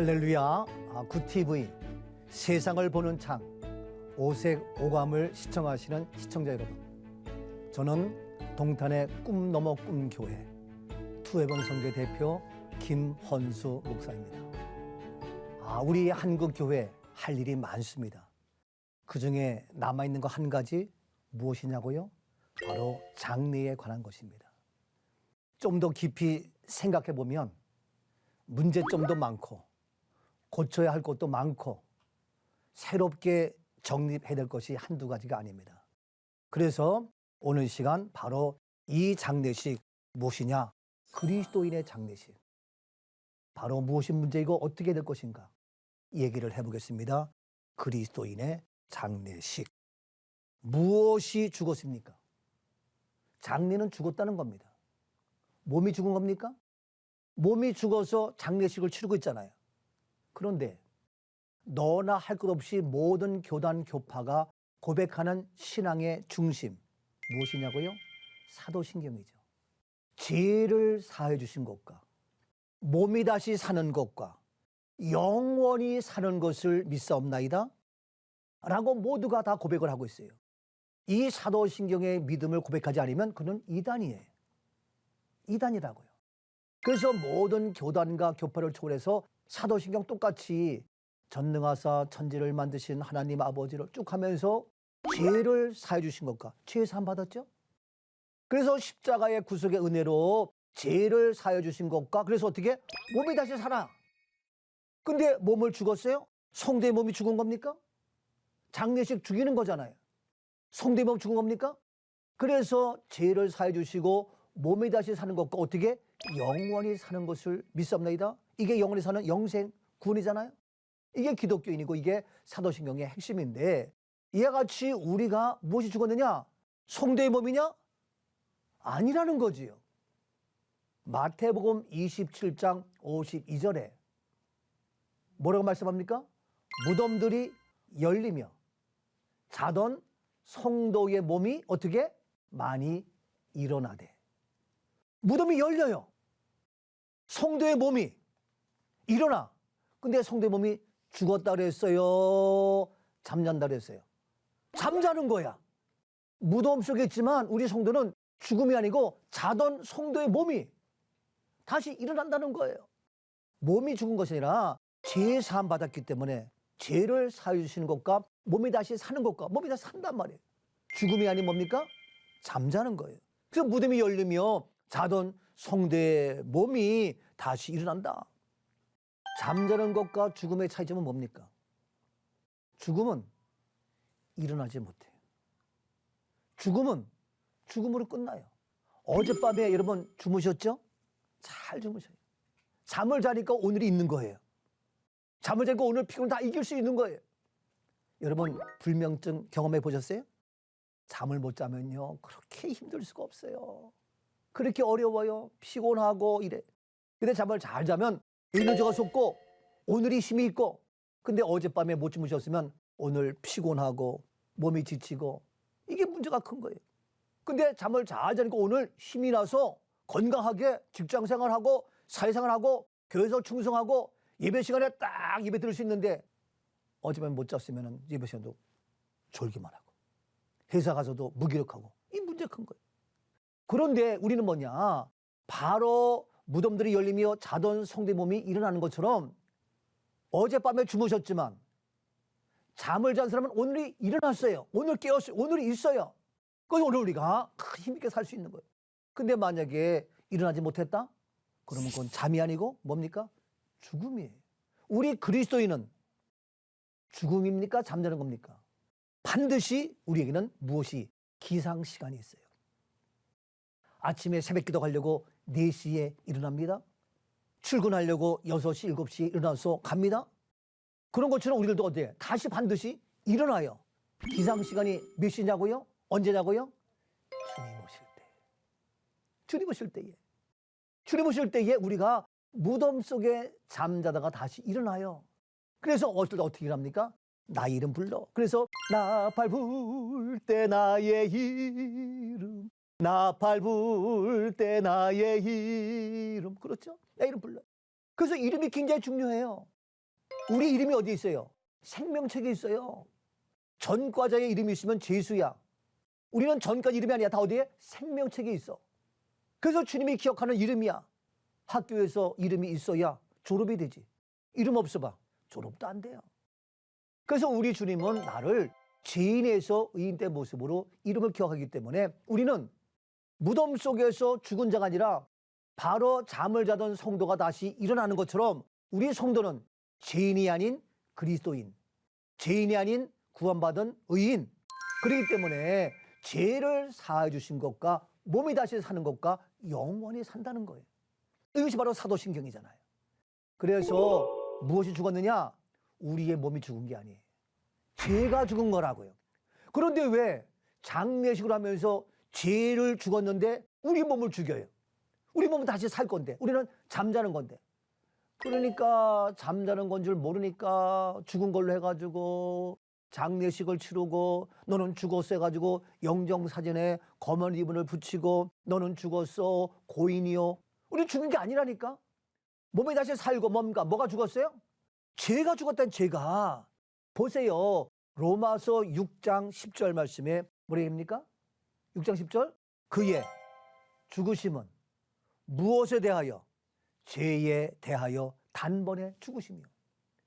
할렐루야. 아, 굿TV 세상을 보는 창 오색 오감을 시청하시는 시청자 여러분. 저는 동탄의 꿈 넘어 꿈 교회 투애번 선교 대표 김헌수 목사입니다. 아, 우리 한국 교회 할 일이 많습니다. 그 중에 남아 있는 거 한 가지 무엇이냐고요? 바로 장래에 관한 것입니다. 좀 더 깊이 생각해 보면 문제점도 많고 고쳐야 할 것도 많고 새롭게 정립해야 될 것이 한두 가지가 아닙니다. 그래서 오늘 시간 바로 이 장례식 무엇이냐? 그리스도인의 장례식. 바로 무엇이 문제이고 어떻게 될 것인가? 이 얘기를 해보겠습니다. 그리스도인의 장례식. 무엇이 죽었습니까? 장례는 죽었다는 겁니다. 몸이 죽은 겁니까? 몸이 죽어서 장례식을 치르고 있잖아요. 그런데 너나 할 것 없이 모든 교단 교파가 고백하는 신앙의 중심 무엇이냐고요? 사도신경이죠. 죄를 사해 주신 것과 몸이 다시 사는 것과 영원히 사는 것을 믿사옵나이다. 라고 모두가 다 고백을 하고 있어요. 이 사도신경의 믿음을 고백하지 않으면 그는 이단이에요. 이단이라고요. 그래서 모든 교단과 교파를 초월해서 사도신경 똑같이 전능하사 천지를 만드신 하나님 아버지를 쭉 하면서 죄를 사해 주신 것과 죄 사함 받았죠? 그래서 십자가의 구속의 은혜로 죄를 사해 주신 것과 그래서 어떻게 몸이 다시 살아. 근데 몸을 죽었어요? 성대의 몸이 죽은 겁니까? 장례식 죽이는 거잖아요. 성대의 몸 죽은 겁니까? 그래서 죄를 사해 주시고 몸이 다시 사는 것과 어떻게 영원히 사는 것을 믿습니다. 이게 영원히 사는 영생 구원이잖아요. 이게 기독교인이고 이게 사도신경의 핵심인데 이와 같이 우리가 무엇이 죽었느냐? 성대의 몸이냐? 아니라는 거지요. 마태복음 27장 52절에 뭐라고 말씀합니까? 무덤들이 열리며 자던 성도의 몸이 어떻게 많이 일어나되 무덤이 열려요. 성도의 몸이 일어나. 근데 몸이 죽었다 그랬어요. 잠잔다 그랬어요. 잠자는 거야. 무덤 속에 있지만 우리 성도는 죽음이 아니고 자던 성도의 몸이 다시 일어난다는 거예요. 몸이 죽은 것이 아니라 죄 사함 받았기 때문에 죄를 사해 주시는 것과 몸이 다시 사는 것과 몸이 다시 산단 말이에요. 죽음이 아닌 뭡니까? 잠자는 거예요. 그래서 무덤이 열리며 자던 성대의 몸이 다시 일어난다. 잠자는 것과 죽음의 차이점은 뭡니까? 죽음은 일어나지 못해요. 죽음은 죽음으로 끝나요. 어젯밤에 여러분 주무셨죠? 잘 주무셔요. 잠을 자니까 오늘이 있는 거예요. 잠을 자니까 오늘 피곤 다 이길 수 있는 거예요. 여러분 불면증 경험해 보셨어요? 잠을 못 자면요 그렇게 힘들 수가 없어요. 그렇게 어려워요. 피곤하고 이래. 근데 잠을 잘 자면 에너지가 솟고 오늘이 힘이 있고 근데 어젯밤에 못 주무셨으면 오늘 피곤하고 몸이 지치고 이게 문제가 큰 거예요. 근데 잠을 잘 자니까 오늘 힘이 나서 건강하게 직장 생활하고 사회생활 하고 교회에서 충성하고 예배 시간에 딱 예배 들을 수 있는데 어젯밤에 못 잤으면 예배 시간도 졸기만 하고 회사 가서도 무기력하고 이 문제 큰 거예요. 그런데 우리는 뭐냐? 바로 무덤들이 열리며 자던 성대 몸이 일어나는 것처럼 어젯밤에 주무셨지만 잠을 잔 사람은 오늘이 일어났어요. 오늘 깨었어요. 오늘이 있어요. 그래서 오늘 우리가 힘있게 살 수 있는 거예요. 근데 만약에 일어나지 못했다? 그러면 그건 잠이 아니고 뭡니까? 죽음이에요. 우리 그리스도인은 죽음입니까? 잠자는 겁니까? 반드시 우리에게는 무엇이 기상 시간이 있어요. 아침에 새벽 기도 가려고 4시에 일어납니다. 출근하려고 6시, 7시에 일어나서 갑니다. 그런 것처럼 우리들도 어때요? 다시 반드시 일어나요. 기상 시간이 몇 시냐고요? 언제냐고요? 주님 오실 때. 주님 오실 때에. 주님 오실 때에 우리가 무덤 속에 잠자다가 다시 일어나요. 그래서 어떨 때 어떻게 일합니까? 나의 이름 불러. 그래서 나팔 불 때 나의 이름 나팔 불 때 나의 이름 그렇죠? 내 이름 불러. 그래서 이름이 굉장히 중요해요. 우리 이름이 어디 있어요? 생명책에 있어요. 전과자의 이름이 있으면 죄수야. 우리는 전과 이름이 아니야. 다 어디에? 생명책에 있어. 그래서 주님이 기억하는 이름이야. 학교에서 이름이 있어야 졸업이 되지. 이름 없어 봐. 졸업도 안 돼요. 그래서 우리 주님은 나를 죄인에서 의인된 모습으로 이름을 기억하기 때문에 우리는 무덤 속에서 죽은 자가 아니라 바로 잠을 자던 성도가 다시 일어나는 것처럼 우리 성도는 죄인이 아닌 그리스도인, 죄인이 아닌 구원받은 의인. 그렇기 때문에 죄를 사해 주신 것과 몸이 다시 사는 것과 영원히 산다는 거예요. 이것이 바로 사도신경이잖아요. 그래서 무엇이 죽었느냐? 우리의 몸이 죽은 게 아니에요. 죄가 죽은 거라고요. 그런데 왜 장례식을 하면서 죄를 죽었는데 우리 몸을 죽여요? 우리 몸은 다시 살 건데 우리는 잠자는 건데 그러니까 잠자는 건 줄 모르니까 죽은 걸로 해가지고 장례식을 치르고 너는 죽었어 해가지고 영정사진에 검은 리본을 붙이고 너는 죽었어 고인이요 우리 죽은 게 아니라니까 몸이 다시 살고 뭔가 뭐가 죽었어요? 죄가 죽었다는 죄가 보세요 로마서 6장 10절 말씀에 뭐라 합니까? 6장 10절? 그의 죽으심은 무엇에 대하여? 죄에 대하여 단번에 죽으시며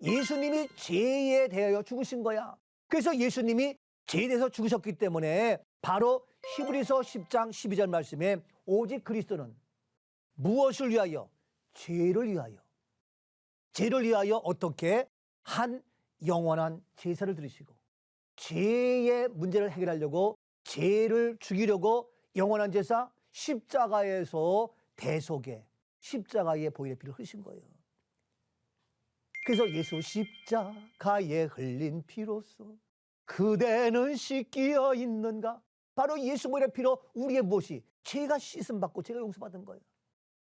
예수님이 죄에 대하여 죽으신 거야. 그래서 예수님이 죄에 대해서 죽으셨기 때문에 바로 히브리서 10장 12절 말씀에 오직 그리스도는 무엇을 위하여? 죄를 위하여. 죄를 위하여 어떻게? 한 영원한 제사를 드리시고 죄의 문제를 해결하려고 죄를 죽이려고 영원한 제사 십자가에서 대속에 십자가에 보혈의 피를 흘리신 거예요. 그래서 예수 십자가에 흘린 피로서 그대는 씻기어 있는가? 바로 예수 보혈의 피로 우리의 무엇이 죄가 씻음 받고 죄가 용서받은 거예요.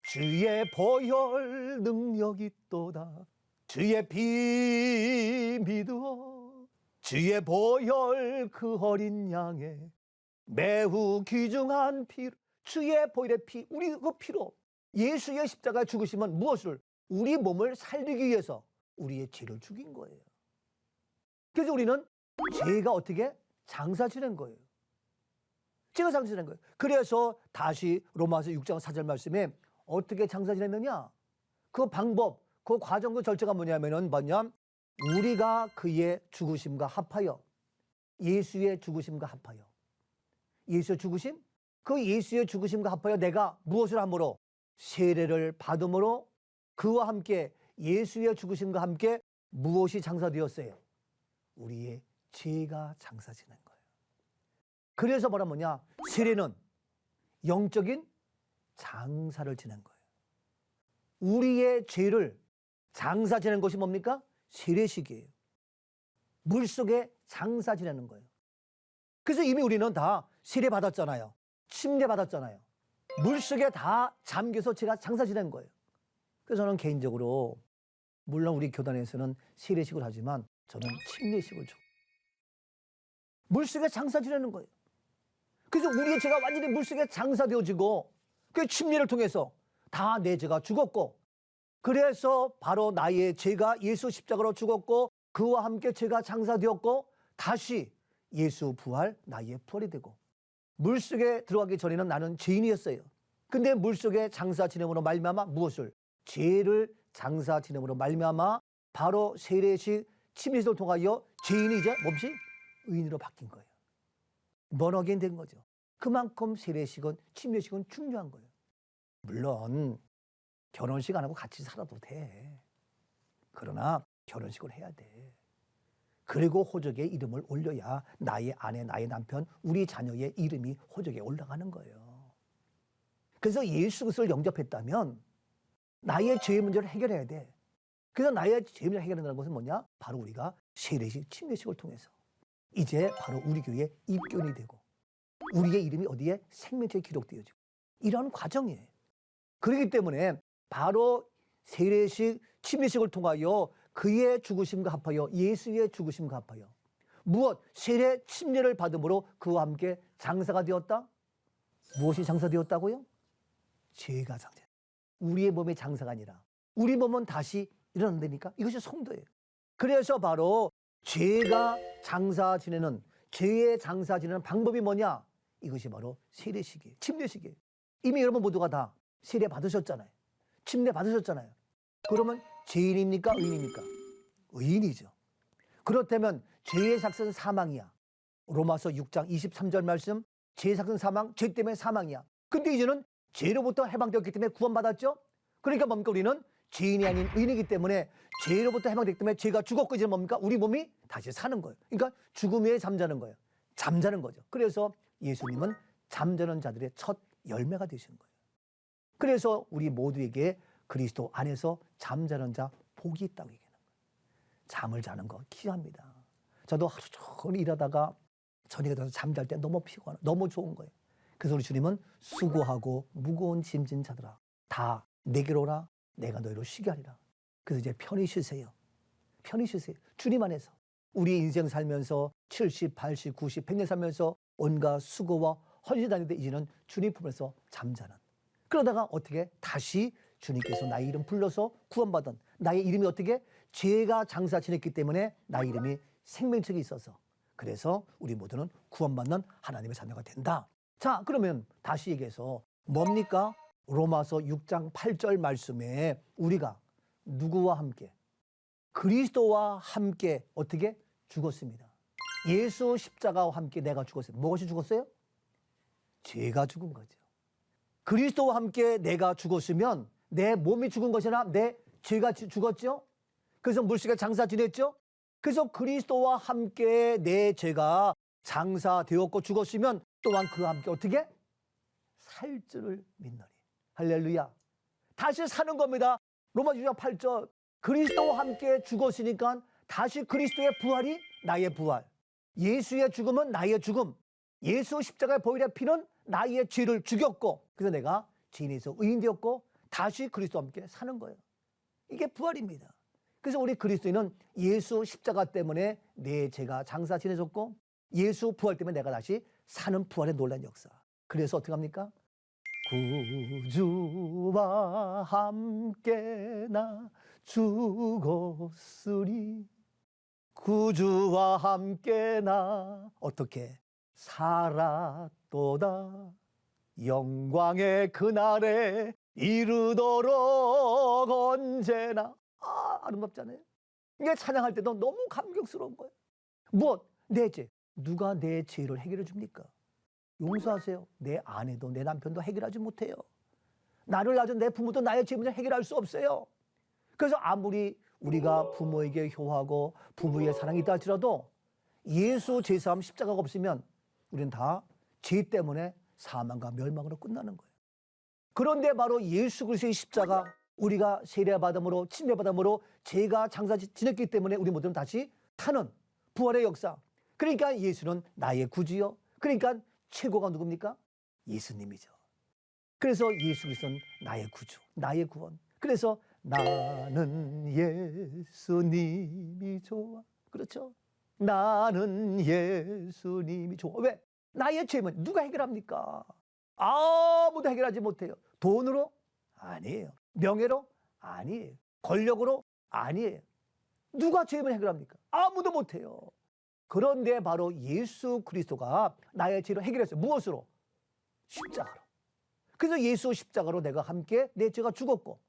주의 보혈 능력이 있도다. 주의 피 믿어. 주의 보혈 그 어린 양의 매우 귀중한 피 주의 보혈의 피 우리 그 피로 예수의 십자가 죽으시면 무엇을 우리 몸을 살리기 위해서 우리의 죄를 죽인 거예요. 그래서 우리는 죄가 어떻게 장사 지낸 거예요. 죄가 장사 지낸 거예요. 그래서 다시 로마서 6장 4절 말씀에 어떻게 장사 지냈느냐? 그 방법, 그 과정, 그 절차가 뭐냐면은 뭐냐? 우리가 그의 죽으심과 합하여 예수의 죽으심과 합하여 예수의 죽으심? 그 예수의 죽으심과 합하여 내가 무엇을 함으로 세례를 받음으로 그와 함께 예수의 죽으심과 함께 무엇이 장사되었어요? 우리의 죄가 장사지는 거예요. 그래서 뭐라 뭐냐? 세례는 영적인 장사를 지낸 거예요. 우리의 죄를 장사 지낸 것이 뭡니까? 세례식이에요. 물 속에 장사 지내는 거예요. 그래서 이미 우리는 다 세례 받았잖아요. 침례 받았잖아요. 물 속에 다 잠겨서 제가 장사 지낸 거예요. 그래서 저는 개인적으로 물론 우리 교단에서는 세례식을 하지만 저는 침례식을 줘. 물 속에 장사 지내는 거예요. 그래서 우리의 죄가 완전히 물 속에 장사되어지고 그 침례를 통해서 다 내 죄가 죽었고 그래서 바로 나의 죄가 예수 십자가로 죽었고 그와 함께 죄가 장사되었고 다시 예수 부활 나의 부활이 되고 물속에 들어가기 전에는 나는 죄인이었어요. 근데 물속에 장사 지냄으로 말미암아 무엇을 죄를 장사 지냄으로 말미암아 바로 세례식 침례식을 통하여 죄인이 이제 몹시 의인으로 바뀐 거예요. 번어긴 된 거죠. 그만큼 세례식은 침례식은 중요한 거예요. 물론 결혼식 안 하고 같이 살아도 돼. 그러나 결혼식을 해야 돼. 그리고 호적에 이름을 올려야 나의 아내, 나의 남편, 우리 자녀의 이름이 호적에 올라가는 거예요. 그래서 예수 그리스도를 영접했다면 나의 죄의 문제를 해결해야 돼. 그래서 나의 죄의 문제를 해결한다는 것은 뭐냐? 바로 우리가 세례식, 침례식을 통해서 이제 바로 우리 교회에 입교인이 되고 우리의 이름이 어디에 생명체에 기록되어지고 이러한 과정이에요. 그렇기 때문에 바로 세례식, 침례식을 통하여 그의 죽으심과 합하여 예수의 죽으심과 합하여 무엇 세례 침례를 받음으로 그와 함께 장사가 되었다. 무엇이 장사되었다고요? 죄가 장사. 우리의 몸의 장사가 아니라 우리 몸은 다시 일어난다니까 이것이 성도예요. 그래서 바로 죄가 장사 지내는 죄의 장사 지내는 방법이 뭐냐? 이것이 바로 세례식이에요. 침례식이에요. 이미 여러분 모두가 다 세례 받으셨잖아요. 침례 받으셨잖아요. 그러면 죄인입니까? 의인입니까? 의인이죠. 그렇다면 죄의 삭은 사망이야. 로마서 6장 23절 말씀 죄의 삭은 사망, 죄 때문에 사망이야. 근데 이제는 죄로부터 해방되었기 때문에 구원받았죠? 그러니까 뭡니까? 우리는 죄인이 아닌 의인이기 때문에 죄로부터 해방되기 때문에 죄가 죽었고 이제 뭡니까? 우리 몸이 다시 사는 거예요. 그러니까 죽음 위에 잠자는 거예요. 잠자는 거죠. 그래서 예수님은 잠자는 자들의 첫 열매가 되시는 거예요. 그래서 우리 모두에게 그리스도 안에서 잠자는 자 복이 있다고 얘기하는 거예요. 잠을 자는 거 귀합니다. 저도 하루 종일 일하다가 저녁에 들어서 잠잘 때 너무 피곤, 너무 좋은 거예요. 그래서 우리 주님은 수고하고 무거운 짐진 자들아 다 내게로 오라 내가 너희를 쉬게 하리라. 그래서 이제 편히 쉬세요. 편히 쉬세요. 주님 안에서 우리 인생 살면서 70, 80, 90, 100년 살면서 온갖 수고와 헌신 다니는데 이제는 주님 품에서 잠자는. 그러다가 어떻게 다시 주님께서 나의 이름 불러서 구원받은 나의 이름이 어떻게 죄가 장사 지냈기 때문에 나의 이름이 생명책이 있어서 그래서 우리 모두는 구원받는 하나님의 자녀가 된다. 자, 그러면 다시 얘기해서 뭡니까? 로마서 6장 8절 말씀에 우리가 누구와 함께 그리스도와 함께 어떻게 죽었습니다. 예수 십자가와 함께 내가 죽었어요. 무엇이 죽었어요? 죄가 죽은 거죠. 그리스도와 함께 내가 죽었으면 내 몸이 죽은 것이나 내 죄가 지- 죽었죠. 그래서 물씨가 장사 지냈죠. 그래서 그리스도와 함께 내 죄가 장사되었고 죽었으면 또한 그와 함께 어떻게 살 줄을 믿노니 할렐루야. 다시 사는 겁니다. 로마 6장 8절 그리스도와 함께 죽었으니까 다시 그리스도의 부활이 나의 부활. 예수의 죽음은 나의 죽음. 예수 십자가의 보혈의 피는 나의 죄를 죽였고 그래서 내가 죄인에서 의인 되었고 다시 그리스도와 함께 사는 거예요. 이게 부활입니다. 그래서 우리 그리스도인은 예수 십자가 때문에 내 죄가 장사 지내졌고 예수 부활 때문에 내가 다시 사는 부활의 놀란 역사. 그래서 어떻게 합니까? 구주와 함께 나 죽었으리 구주와 함께 나 어떻게 살았도다 영광의 그날에 이르도록 언제나 아 아름답잖아요 이게 찬양할 때도 너무 감격스러운 거예요 무엇? 내 죄. 누가 내 죄를 해결해 줍니까? 용서하세요. 내 아내도 내 남편도 해결하지 못해요. 나를 낳은 내 부모도 나의 죄 문제 해결할 수 없어요. 그래서 아무리 우리가 부모에게 효하고 부부의 사랑이 있다 할지라도 예수 제사함 십자가가 없으면 우리는 다 죄 때문에 사망과 멸망으로 끝나는 거예요. 그런데 바로 예수 그리스도의 십자가 우리가 세례받음으로 침례받음으로 죄가 장사 지냈기 때문에 우리 모두는 다시 타는 부활의 역사. 그러니까 예수는 나의 구주요. 그러니까 최고가 누굽니까? 예수님이죠. 그래서 예수 그리스도는 나의 구주, 나의 구원. 그래서 나는 예수님이 좋아. 그렇죠? 나는 예수님이 좋아. 왜? 나의 죄는 누가 해결합니까? 아무도 해결하지 못해요. 돈으로? 아니에요. 명예로? 아니에요. 권력으로? 아니에요. 누가 죄를 해결합니까? 아무도 못해요. 그런데 바로 예수 그리스도가 나의 죄를 해결했어요. 무엇으로? 십자가로. 그래서 예수 십자가로 내가 함께 내 죄가 죽었고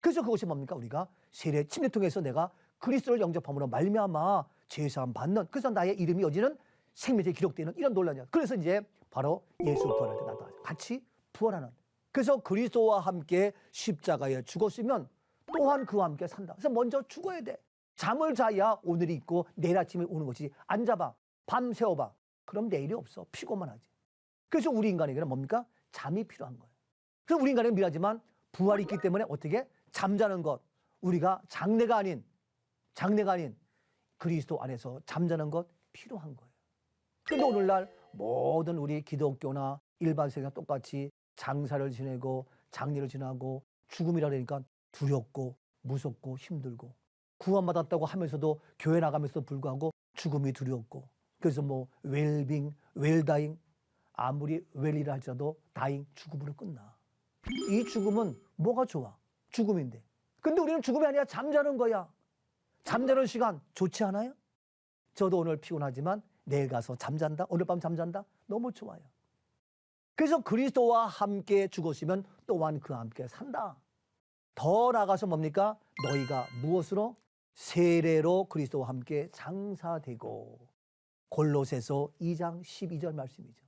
그래서 그것이 뭡니까? 우리가 세례 침례 통해서 내가 그리스도를 영접함으로 말미암아 죄사함 받는 그래서 나의 이름이 여지는 생명에 기록되는 이런 논란이야. 그래서 이제 바로 예수 부활할 때 나도 같이 부활하는. 그래서 그리스도와 함께 십자가에 죽었으면 또한 그와 함께 산다. 그래서 먼저 죽어야 돼. 잠을 자야 오늘이 있고 내일 아침에 오는 것이 안 잡아. 밤 새워봐. 그럼 내일이 없어. 피곤만 하지. 그래서 우리 인간에게는 뭡니까? 잠이 필요한 거예요. 그래서 우리 인간에게는 미라지만 부활이 있기 때문에 어떻게? 잠자는 것. 우리가 장래가 아닌, 장래가 아닌 그리스도 안에서 잠자는 것 필요한 거예요. 근데 오늘날 모든 우리 기독교나 일반 세계가 똑같이 장사를 지내고 장례를 지나고 죽음이라 그러니까 두렵고 무섭고 힘들고 구원받았다고 하면서도 교회 나가면서도 불구하고 죽음이 두렵고 그래서 뭐 웰빙, 웰다잉 아무리 웰이라 할지라도 다잉 죽음으로 끝나. 이 죽음은 뭐가 좋아? 죽음인데. 근데 우리는 죽음이 아니라 잠자는 거야. 잠자는 시간 좋지 않아요? 저도 오늘 피곤하지만 내일 가서 잠잔다. 오늘 밤 잠잔다. 너무 좋아요. 그래서 그리스도와 함께 죽었으면 또한 그와 함께 산다. 더 나아가서 뭡니까? 너희가 무엇으로? 세례로 그리스도와 함께 장사되고 골로새서 2장 12절 말씀이죠.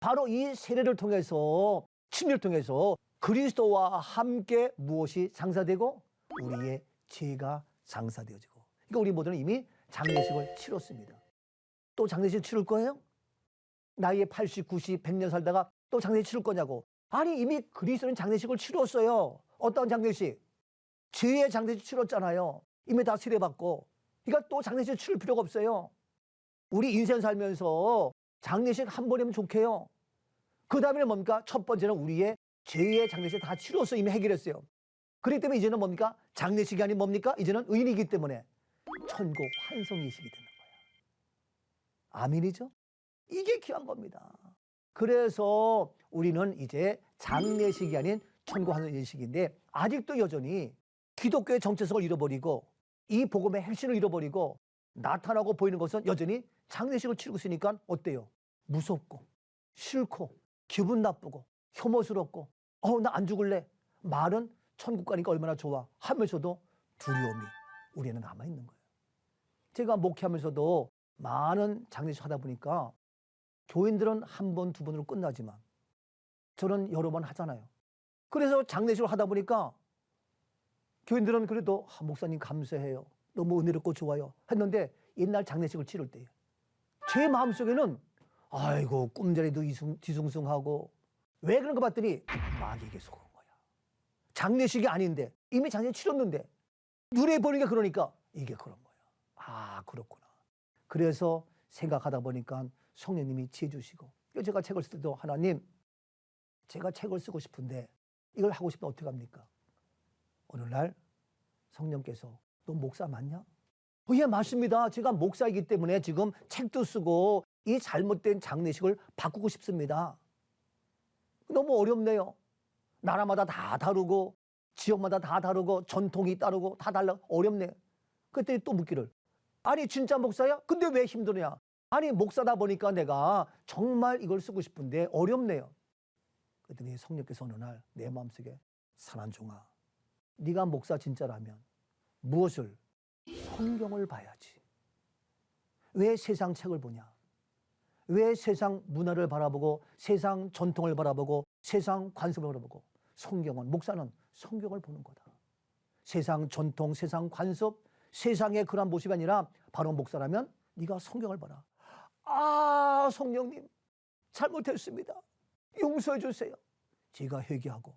바로 이 세례를 통해서 침례를 통해서 그리스도와 함께 무엇이 장사되고 우리의 죄가 장사되어지고. 그러니까 우리 모두는 이미 장례식을 치렀습니다. 또 장례식 치를 거예요? 나이에 80, 90, 100년 살다가 또 장례식 치를 거냐고. 아니 이미 그리스도는 장례식을 치렀어요. 어떤 장례식? 죄의 장례식 치렀잖아요. 이미 다 세례받고. 그러니까 또 장례식 치를 필요가 없어요. 우리 인생 살면서 장례식 한 번이면 좋게요. 그 다음에는 뭡니까? 첫 번째는 우리의 죄의 장례식 다 치렀어 이미 해결했어요. 그렇기 때문에 이제는 뭡니까? 장례식이 아닌 뭡니까? 이제는 의인이기 때문에 천국 환송 예식이 되는 거예요. 아멘이죠? 이게 귀한 겁니다. 그래서 우리는 이제 장례식이 아닌 천국 환송 예식인데 아직도 여전히 기독교의 정체성을 잃어버리고 이 복음의 핵심을 잃어버리고 나타나고 보이는 것은 여전히 장례식을 치르고 있으니까 어때요? 무섭고 싫고 기분 나쁘고 혐오스럽고 어 나 안 죽을래 말은 천국 가니까 얼마나 좋아 하면서도 두려움이 우리는 남아 있는 거예요. 제가 목회하면서도 많은 장례식 하다 보니까 교인들은 한 번, 두 번으로 끝나지만 저는 여러 번 하잖아요. 그래서 장례식을 하다 보니까 교인들은 그래도 아, 목사님 감사해요. 너무 은혜롭고 좋아요. 했는데 옛날 장례식을 치를 때 제 마음속에는 아이고 꿈자리도 이숭, 뒤숭숭하고 왜 그런가 봤더니 마귀에게 속은 거야. 장례식이 아닌데 이미 장례 치렀는데 눈에 보니까 그러니까 이게 그런 거야. 아 그렇구나. 그래서 생각하다 보니까 성령님이 지혜 주시고 제가 책을 쓸 때도 하나님 제가 책을 쓰고 싶은데 이걸 하고 싶으면 어떻게 합니까? 어느 날 성령께서 너 목사 맞냐? 어, 예, 맞습니다. 제가 목사이기 때문에 지금 책도 쓰고 이 잘못된 장례식을 바꾸고 싶습니다. 너무 어렵네요. 나라마다 다 다르고 지역마다 다 다르고 전통이 따르고 다 달라 어렵네. 그때 또 묻기를 아니 진짜 목사야? 근데 왜 힘드냐? 아니 목사다 보니까 내가 정말 이걸 쓰고 싶은데 어렵네요. 그랬더니 성령께서 어느 날 내 마음속에 산한종아 네가 목사 진짜라면 무엇을 성경을 봐야지. 왜 세상 책을 보냐? 왜 세상 문화를 바라보고 세상 전통을 바라보고 세상 관습을 바라보고 성경은 목사는 성경을 보는 거다. 세상 전통, 세상 관습, 세상의 그런 모습이 아니라 바로 목사라면 네가 성경을 봐라. 아, 성령님 잘못했습니다. 용서해 주세요. 제가 회개하고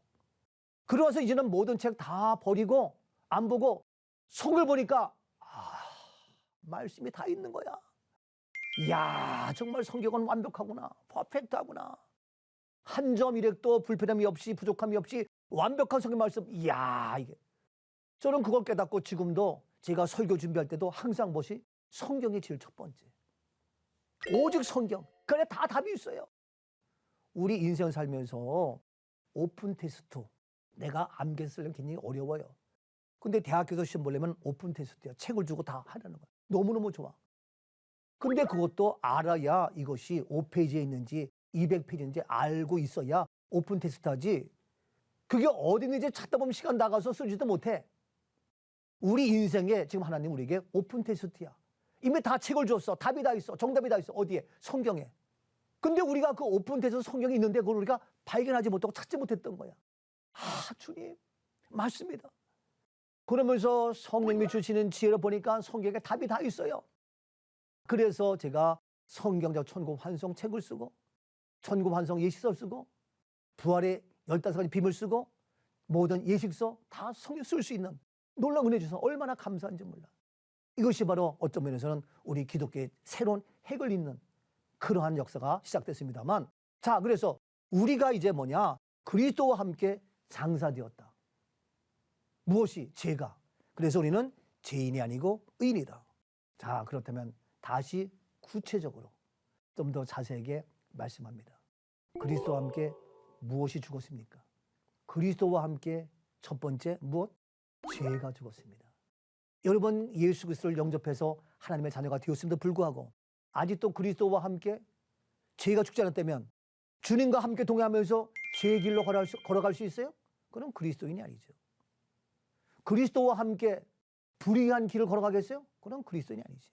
그러면서 이제는 모든 책 다 버리고 안 보고 속을 보니까 아, 말씀이 다 있는 거야. 이야, 정말 성경은 완벽하구나. 퍼펙트하구나. 한점 이렉도 불편함이 없이 부족함이 없이 완벽한 성경 말씀. 이야, 이게. 저는 그걸 깨닫고 지금도 제가 설교 준비할 때도 항상 뭐시? 성경이 제일 첫 번째. 오직 성경. 그래 다 답이 있어요. 우리 인생 살면서 오픈 테스트. 내가 암기 쓰려면 굉장히 어려워요. 근데 대학교에서 시험 보려면 오픈 테스트야. 책을 주고 다 하라는 거야. 너무너무 좋아. 근데 그것도 알아야 이것이 5페이지에 있는지 200페이지인지 알고 있어야 오픈 테스트 하지. 그게 어디 있는지 찾다 보면 시간 나가서 쓰지도 못해. 우리 인생에 지금 하나님 우리에게 오픈 테스트야. 이미 다 책을 줬어. 답이 다 있어. 정답이 다 있어. 어디에? 성경에. 근데 우리가 그 오픈 테스트 성경이 있는데 그걸 우리가 발견하지 못하고 찾지 못했던 거야. 아, 주님. 맞습니다. 그러면서 성령님이 주시는 지혜를 보니까 성경에 답이 다 있어요. 그래서 제가 성경적 천국 환송 책을 쓰고 천국 환송 예식서 쓰고 부활의 열다섯 가지 비밀 쓰고 모든 예식서 다 성경 쓸 수 있는 놀라운 은혜 주셔서 얼마나 감사한지 몰라. 이것이 바로 어떤 면에서는 우리 기독교의 새로운 핵을 잇는 그러한 역사가 시작됐습니다만 자 그래서 우리가 이제 뭐냐 그리스도와 함께 장사되었다. 무엇이 죄가 그래서 우리는 죄인이 아니고 의인이다. 자 그렇다면 다시 구체적으로 좀 더 자세하게 말씀합니다. 그리스도와 함께 무엇이 죽었습니까? 그리스도와 함께 첫 번째 무엇? 죄가 죽었습니다. 여러분 예수 그리스도를 영접해서 하나님의 자녀가 되었음에도 불구하고 아직도 그리스도와 함께 죄가 죽지 않았다면 주님과 함께 동행하면서 죄의 길로 걸어갈 수, 걸어갈 수 있어요? 그럼 그리스도인이 아니죠. 그리스도와 함께 불의한 길을 걸어가겠어요? 그럼 그리스도인이 아니지.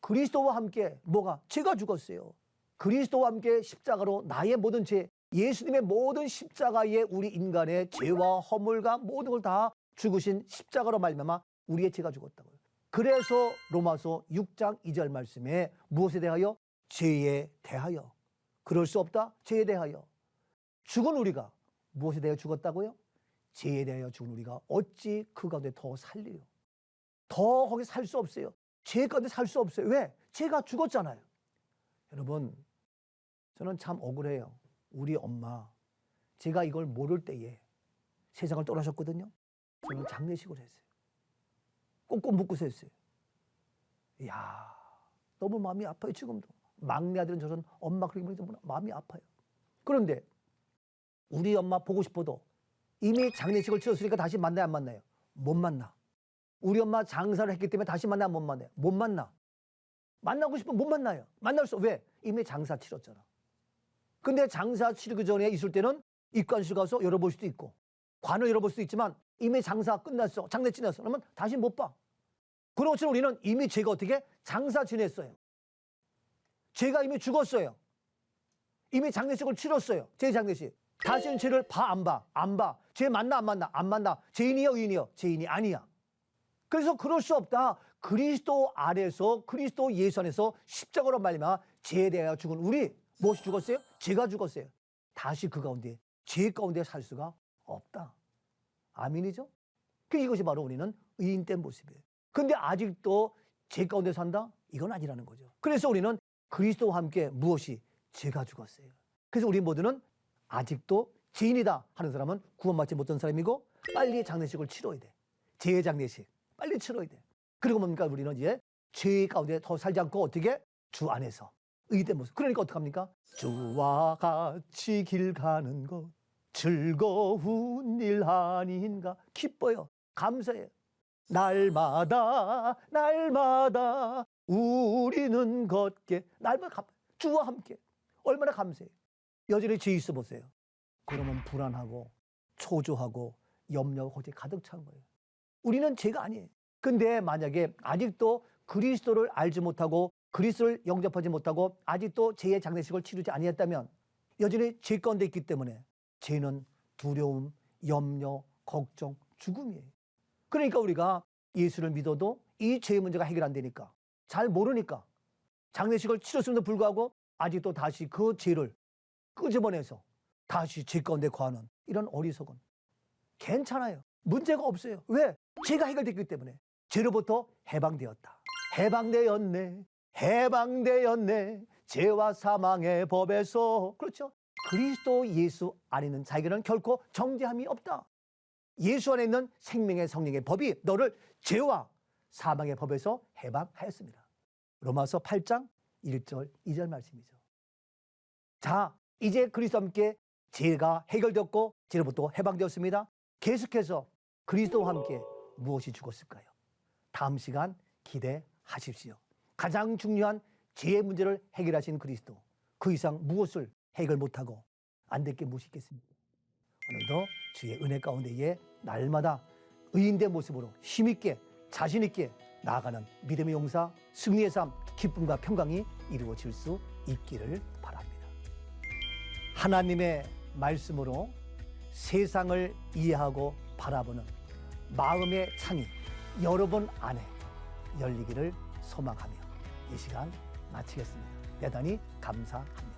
그리스도와 함께 뭐가? 죄가 죽었어요. 그리스도와 함께 십자가로 나의 모든 죄, 예수님의 모든 십자가에 우리 인간의 죄와 허물과 모든 걸 다 죽으신 십자가로 말미암아 우리의 죄가 죽었다고요. 그래서 로마서 6장 2절 말씀에 무엇에 대하여 죄에 대하여 그럴 수 없다. 죄에 대하여 죽은 우리가 무엇에 대하여 죽었다고요? 죄에 대하여 죽은 우리가 어찌 그 가운데 더 살리요? 더 거기 살 수 없어요. 죄 가운데 살 수 없어요. 왜? 죄가 죽었잖아요. 여러분, 저는 참 억울해요. 우리 엄마, 제가 이걸 모를 때에 세상을 떠나셨거든요. 저는 장례식을 했어요. 꽁꽁 묶고서 했어요. 이야, 너무 마음이 아파요, 지금도. 막내 아들은 저는 엄마 그렇게 보니 너무 마음이 아파요. 그런데 우리 엄마 보고 싶어도 이미 장례식을 치렀으니까 다시 만나야 안 만나요? 못 만나. 우리 엄마 장사를 했기 때문에 다시 만나 못 만나요? 못 만나. 만나고 싶으면 못 만나요. 만날 수 왜? 이미 장사 치렀잖아. 근데 장사 치르기 전에 있을 때는 입관실 가서 열어볼 수도 있고 관을 열어볼 수도 있지만 이미 장사 끝났어. 장례 지났어. 그러면 다시 못 봐. 것처럼 우리는 이미 제가 어떻게 장사 지냈어요. 제가 이미 죽었어요. 이미 장례식을 치렀어요. 제 장례식. 다시는 쟤를 봐, 안 봐? 안 봐. 쟤 만나, 안 만나? 안 만나. 죄인이야, 의인이야? 죄인이 아니야. 그래서 그럴 수 없다. 그리스도 아래서 그리스도 예수 안에서 십자가로 말미암아 죄에 대하여 죽은 우리 무엇이 죽었어요? 죄가 죽었어요. 다시 그 가운데 죄 가운데 살 수가 없다. 아민이죠? 그 이것이 바로 우리는 의인된 모습이에요. 근데 아직도 죄 가운데 산다? 이건 아니라는 거죠. 그래서 우리는 그리스도와 함께 무엇이 죄가 죽었어요. 그래서 우리 모두는 아직도 죄인이다 하는 사람은 구원받지 못한 사람이고 빨리 장례식을 치러야 돼. 죄의 장례식. 빨리 치러야 돼. 그리고 뭡니까? 우리는 이제 죄 가운데 더 살지 않고 어떻게? 주 안에서 의된 모습. 그러니까 어떡합니까? 주와 같이 길 가는 것 즐거운 일 아닌가? 기뻐요. 감사해요. 날마다 날마다 우리는 걷게 날마다 감, 주와 함께 얼마나 감사해요. 여전히 죄 있어 보세요. 그러면 불안하고 초조하고 염려가 거기에 가득 찬 거예요. 우리는 죄가 아니에요. 근데 만약에 아직도 그리스도를 알지 못하고 그리스도를 영접하지 못하고 아직도 죄의 장례식을 치르지 아니했다면 여전히 죄 가운데 있기 때문에 죄는 두려움, 염려, 걱정, 죽음이에요. 그러니까 우리가 예수를 믿어도 이 죄의 문제가 해결 안 되니까 잘 모르니까 장례식을 치렀음에도 불구하고 아직도 다시 그 죄를 끄집어내서 다시 죄 가운데 거하는 이런 어리석은 괜찮아요. 문제가 없어요. 왜? 죄가 해결됐기 때문에 죄로부터 해방되었다. 해방되었네. 해방되었네. 죄와 사망의 법에서 그렇죠. 그리스도 예수 안에 있는 자에게는 결코 정죄함이 없다. 예수 안에 있는 생명의 성령의 법이 너를 죄와 사망의 법에서 해방하였습니다. 로마서 8장 1절 2절 말씀이죠. 자, 이제 그리스도와 함께 죄가 해결되었고 죄로부터 해방되었습니다. 계속해서 그리스도와 함께 무엇이 죽었을까요? 다음 시간 기대하십시오. 가장 중요한 죄의 문제를 해결하신 그리스도. 그 이상 무엇을 해결 못하고 안 될 게 무엇이 있겠습니까? 오늘도 주의 은혜 가운데에 날마다 의인된 모습으로 힘있게 자신있게 나아가는 믿음의 용사, 승리의 삶, 기쁨과 평강이 이루어질 수 있기를 바랍니다. 하나님의 말씀으로 세상을 이해하고 바라보는 마음의 창이 여러분 안에 열리기를 소망하며 이 시간 마치겠습니다. 대단히 감사합니다.